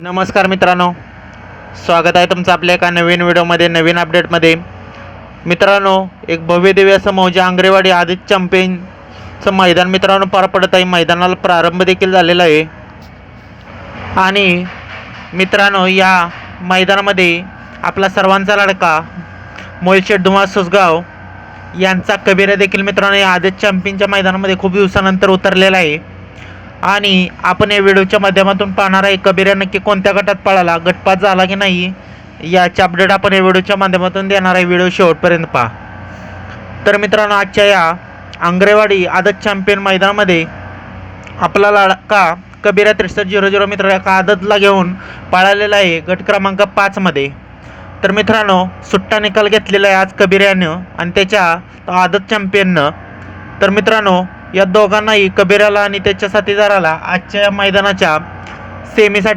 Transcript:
नमस्कार मित्रांनो. स्वागत आहे तुमचं आपल्या एका नवीन व्हिडिओमध्ये नवीन अपडेटमध्ये मित्रांनो एक भव्य दिव्य असं मौजा आंग्रेवाडी आदित्य चॅम्पियनचं मैदान मित्रांनो पार पडत आहे. मैदानाला प्रारंभ देखील झालेला आहे. आणि मित्रांनो या मैदानामध्ये आपला सर्वांचा लाडका मोलशेठ धुमा सुसगाव यांचा कबीरा देखील मित्रांनो या आदित्य चॅम्पियनच्या मैदानामध्ये खूप दिवसानंतर उतरलेला आहे. आणि आपण या व्हिडिओच्या माध्यमातून पाहणार आहे कबीरा नक्की कोणत्या गटात पळाला गटपात झाला की नाही याचे अपडेट आपण या व्हिडिओच्या माध्यमातून देणार आहे. व्हिडिओ शेवटपर्यंत पहा. तर मित्रांनो आजच्या या आंग्रेवाडी आदत चॅम्पियन मैदानामध्ये आपला लाडका कबीरा त्रेसष्ट झिरो झिरो मित्र एका आदतला घेऊन पळालेला आहे गट क्रमांक पाचमध्ये तर मित्रांनो सुट्टा निकाल घेतलेला आहे आज कबीर यानं आणि त्याच्या आदत चॅम्पियननं तर मित्रांनो या दोघांनाही कबीराला आणि त्याच्या साथीदाराला आजच्या मैदानाच्या सेमीसाठी